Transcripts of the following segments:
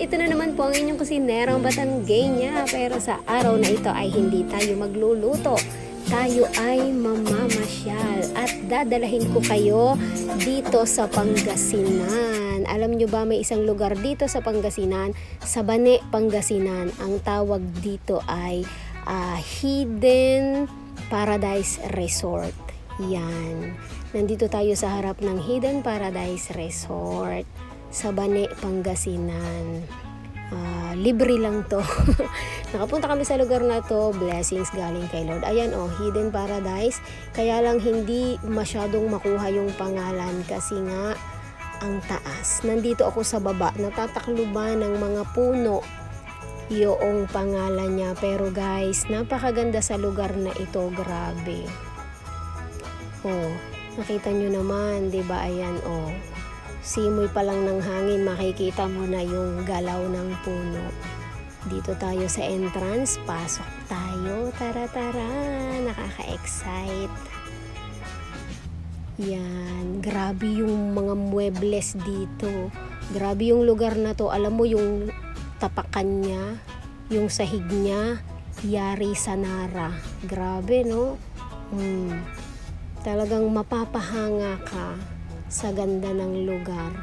ito na naman po ang inyong kusinerang Batanggenya. Pero sa araw na ito ay hindi tayo magluluto. Tayo ay mamamasyal at dadalahin ko kayo dito sa Pangasinan. Alam nyo ba may isang lugar dito sa Pangasinan, sa Bane, Pangasinan. Ang tawag dito ay ah, Hidden Paradise Resort. Yan. Nandito tayo sa harap ng Hidden Paradise Resort sa Bane, Pangasinan. Ah, libre lang to. Nakapunta kami sa lugar na to, blessings galing kay Lord. Ayan oh, Hidden Paradise. Kaya lang hindi masyadong makuha yung pangalan kasi nga ang taas. Nandito ako sa baba, natatakluban ng mga puno yung pangalan niya. Pero guys, napakaganda sa lugar na ito, grabe. Oh, nakita nyo naman, 'di ba? Ayan oh. Simoy pa lang ng hangin, makikita mo na yung galaw ng puno. Dito tayo sa entrance, pasok tayo. Tara tara, nakaka-excite. Yan, grabe yung mga muebles dito. Grabe yung lugar na to. Alam mo yung tapakan niya, yung sahig niya, yari sa nara. Grabe, no? Hmm. Talagang mapapahanga ka sa ganda ng lugar.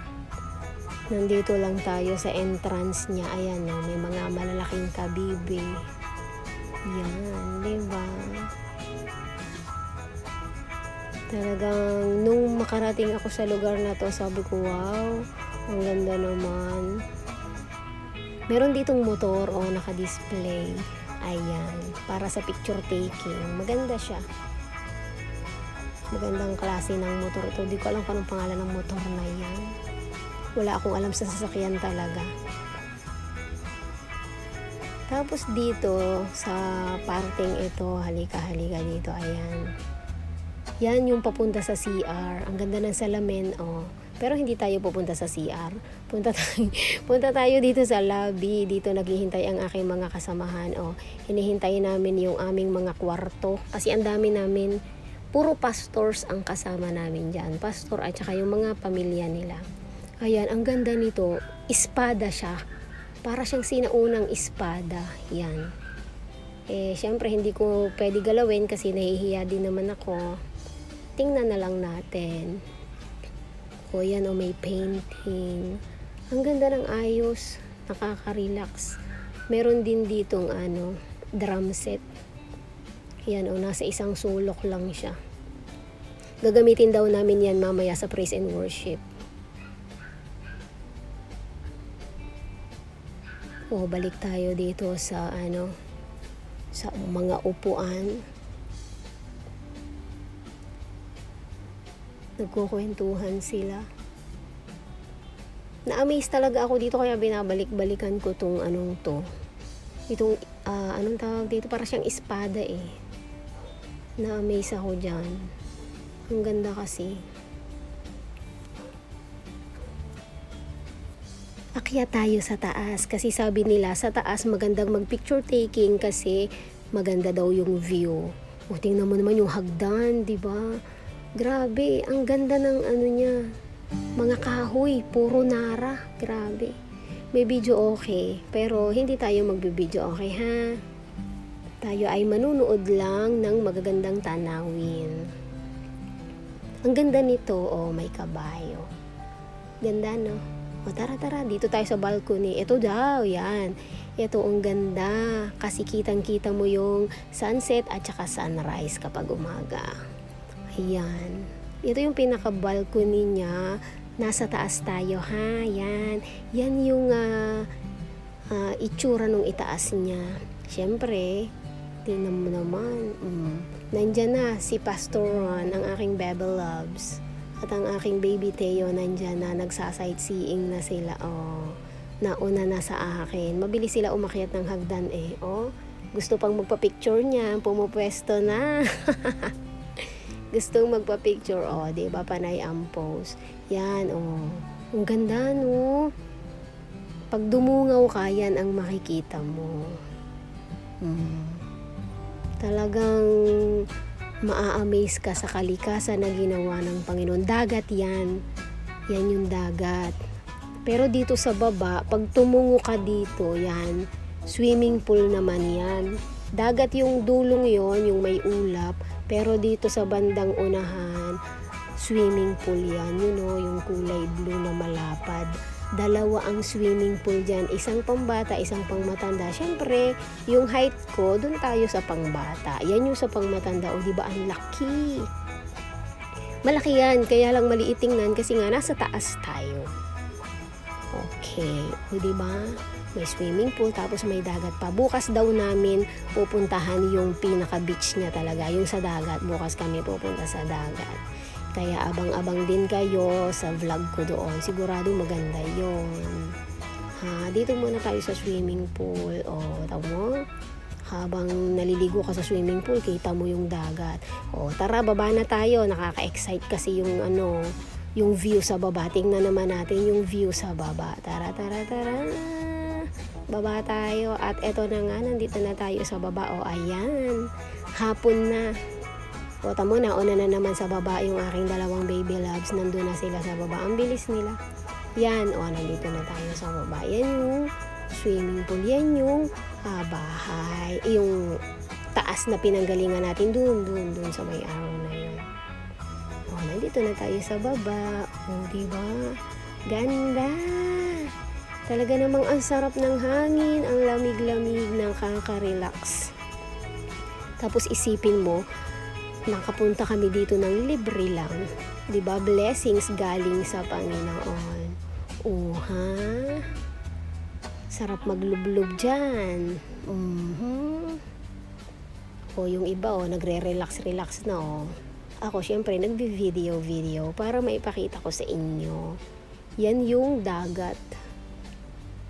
Nandito lang tayo sa entrance niya. Ayan, no, may mga malalaking kabibi. Yan, di ba? Talagang nung makarating ako sa lugar na to, sabi ko, wow, ang ganda naman. Meron ditong motor o naka-display. Ayan, para sa picture taking. Maganda siya. Magandang klase ng motor ito. Di ko alam kung anong pangalan ng motor na yan. Wala akong alam sa sasakyan talaga. Tapos dito, sa parting ito, halika, halika dito, ayan. Yan yung papunta sa CR. Ang ganda ng salamin, oh. Pero hindi tayo pupunta sa CR. Punta tayo, punta tayo dito sa lobby. Dito naghihintay ang aking mga kasamahan. Oh, hinihintay namin yung aming mga kwarto. Kasi ang dami namin, puro pastors ang kasama namin dyan. Pastor at saka yung mga pamilya nila. Ayan, ang ganda nito. Espada siya. Para siyang sinaunang espada. Yan. Eh, syempre hindi ko pwede galawin kasi nahihiya din naman ako. Tingnan na lang natin. O yan, o may painting. Ang ganda ng ayos. Nakaka-relax. Meron din ditong ano, drum set. Yan, o nasa isang sulok lang siya. Gagamitin daw namin yan mamaya sa praise and worship. O, balik tayo dito sa ano, sa mga upuan. Nagkukwentuhan sila. Na-amaze talaga ako dito kaya binabalik-balikan ko tong anong to. Itong, ah, anong tawag dito? Para siyang espada eh. Na-amaze ako dyan. Ang ganda kasi. Akyat tayo sa taas kasi sabi nila sa taas magandang mag-picture taking kasi maganda daw yung view. O tingnan mo naman yung hagdan, di ba? Grabe, ang ganda ng ano niya. Mga kahoy, puro nara. Grabe. May video okay, pero hindi tayo magbibideo okay ha. Tayo ay manunood lang ng magagandang tanawin. Ang ganda nito, oh, may kabayo. Ganda, no? O tara, tara, dito tayo sa balcony. Ito daw, yan. Ito ang ganda kasi kitang-kita mo yung sunset at saka sunrise kapag umaga. Ayan. Ito yung pinaka-balcony niya. Nasa taas tayo, ha? Yan. Yan yung ah, ah, itsura nung itaas niya. Siyempre, tingnan mo naman. Mm. Nandyan na si Pastor Ron, ang aking Bebel Loves. At ang aking baby Teo nandyan na nagsasightseeing na sila. Oh, nauna na sa akin. Mabilis sila umakyat ng hagdan eh. Oh, gusto pang magpa-picture niya. Pumupwesto na. Gustong magpa-picture. Oh, di ba panay ang pose. Yan, oh. Ang ganda, no? Pag dumungaw ka, yan ang makikita mo. Hmm. Talagang maa-amaze ka sa kalikasan na ginawa ng Panginoon. Dagat yan. Yan yung dagat. Pero dito sa baba, pag tumungo ka dito, yan, swimming pool naman yan. Dagat yung dulong yon yung may ulap. Pero dito sa bandang unahan, swimming pool yan. You know, yung kulay blue na malapad. Dalawa ang swimming pool dyan. Isang pambata, isang pangmatanda. Siyempre, yung height ko, dun tayo sa pangbata. Yan yung sa pangmatanda. O, di ba ang laki? Malaki yan, kaya lang maliit tingnan kasi nga nasa taas tayo. Okay, o di ba? May swimming pool tapos may dagat pa. Bukas daw namin pupuntahan yung pinaka beach niya talaga, yung sa dagat. Bukas kami pupunta sa dagat. Kaya abang-abang din kayo sa vlog ko doon. Sigurado maganda yon. Ha, dito muna tayo sa swimming pool. O, tamo mo? Habang naliligo ka sa swimming pool, kita mo yung dagat. O, tara, baba na tayo. Nakaka-excite kasi yung ano, yung view sa baba. Tingnan naman natin yung view sa baba. Tara, tara, tara. Baba tayo. At eto na nga, nandito na tayo sa baba. O, ayan. Hapon na. O, tamo na, una na naman sa baba yung aking dalawang baby loves. Nandun na sila sa baba. Ang bilis nila. Yan, o, nandito na tayo sa baba. Yan yung swimming pool. Yan yung ah, bahay. Yung taas na pinanggalingan natin dun, dun, dun sa may araw na yun. O, nandito na tayo sa baba. O, diba? Ganda! Talaga namang ang sarap ng hangin, ang lamig-lamig, nakaka-relax. Tapos isipin mo, nakapunta kami dito ng libre lang. ba Blessings galing sa Panginoon. Uha. Sarap maglublob dyan. Mhm. O yung iba o, nagre-relax-relax na o. Ako syempre nagbi-video-video para maipakita ko sa inyo. Yan yung dagat.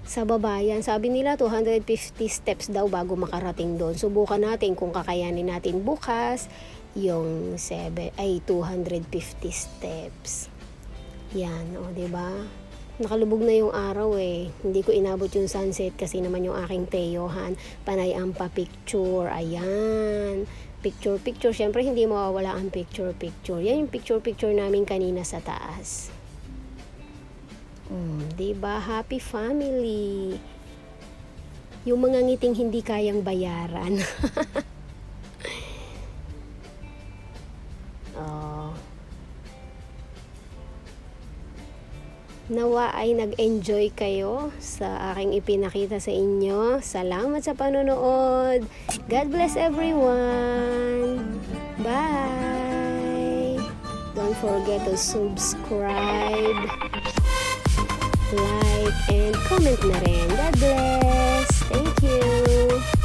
Sa baba yan, sabi nila 250 steps daw bago makarating doon. Subukan natin kung kakayanin natin bukas yung 7 ay 250 steps. Yan, o, 'di ba? Nakalubog na yung araw eh. Hindi ko inabot yung sunset kasi naman yung aking teyohan. Panay ang pa-picture. Ayan. Picture-picture. Siyempre, hindi mawawala ang picture-picture. Yan yung picture-picture namin kanina sa taas. Mm, 'di ba? Happy family. Yung mga ngiting hindi kayang bayaran. Nawa ay nag-enjoy kayo sa aking ipinakita sa inyo. Salamat sa panonood. God bless everyone. Bye. Don't forget to subscribe, like, and comment na rin. God bless. Thank you.